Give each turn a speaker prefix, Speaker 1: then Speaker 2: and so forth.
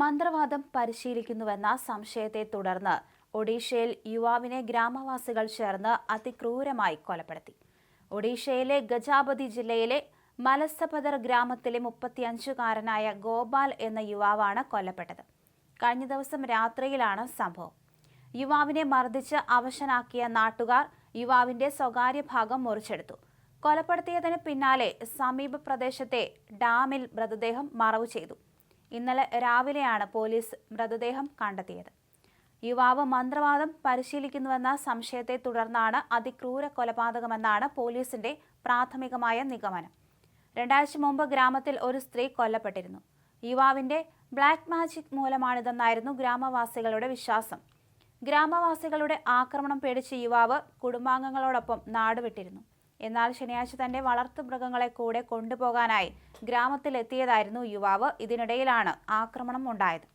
Speaker 1: മന്ത്രവാദം പരിശീലിക്കുന്നുവെന്ന സംശയത്തെ തുടർന്ന് ഒഡീഷയിൽ യുവാവിനെ ഗ്രാമവാസികൾ ചേർന്ന് അതിക്രൂരമായി കൊലപ്പെടുത്തി. ഒഡീഷയിലെ ഗജാപതി ജില്ലയിലെ മലസപദർ ഗ്രാമത്തിലെ മുപ്പത്തിയഞ്ചുകാരനായ ഗോപാൽ എന്ന യുവാവാണ് കൊല്ലപ്പെട്ടത്. കഴിഞ്ഞ ദിവസം രാത്രിയിലാണ് സംഭവം. യുവാവിനെ മർദ്ദിച്ച് അവശനാക്കിയ നാട്ടുകാർ യുവാവിന്റെ സ്വകാര്യ ഭാഗം മുറിച്ചെടുത്തു. കൊലപ്പെടുത്തിയതിന് പിന്നാലെ സമീപ പ്രദേശത്തെ ഡാമിൽ മൃതദേഹം മറവ് ചെയ്തു. ഇന്നലെ രാവിലെയാണ് പോലീസ് മൃതദേഹം കണ്ടെത്തിയത്. യുവാവ് മന്ത്രവാദം പരിശീലിക്കുന്നുവെന്ന സംശയത്തെ തുടർന്നാണ് അതിക്രൂര കൊലപാതകമെന്നാണ് പോലീസിന്റെ പ്രാഥമികമായ നിഗമനം. രണ്ടാഴ്ച മുമ്പ് ഗ്രാമത്തിൽ ഒരു സ്ത്രീ കൊല്ലപ്പെട്ടിരുന്നു. യുവാവിന്റെ ബ്ലാക്ക് മാജിക് മൂലമാണിതെന്നായിരുന്നു ഗ്രാമവാസികളുടെ വിശ്വാസം. ഗ്രാമവാസികളുടെ ആക്രമണം പേടിച്ച് യുവാവ് കുടുംബാംഗങ്ങളോടൊപ്പം നാടുവിട്ടിരുന്നു. എന്നാൽ ശനിയാഴ്ച തന്റെ വളർത്തുമൃഗങ്ങളെ കൂടെ കൊണ്ടുപോകാനായി ഗ്രാമത്തിലെത്തിയതായിരുന്നു യുവാവ്. ഇതിനിടയിലാണ് ആക്രമണം ഉണ്ടായത്.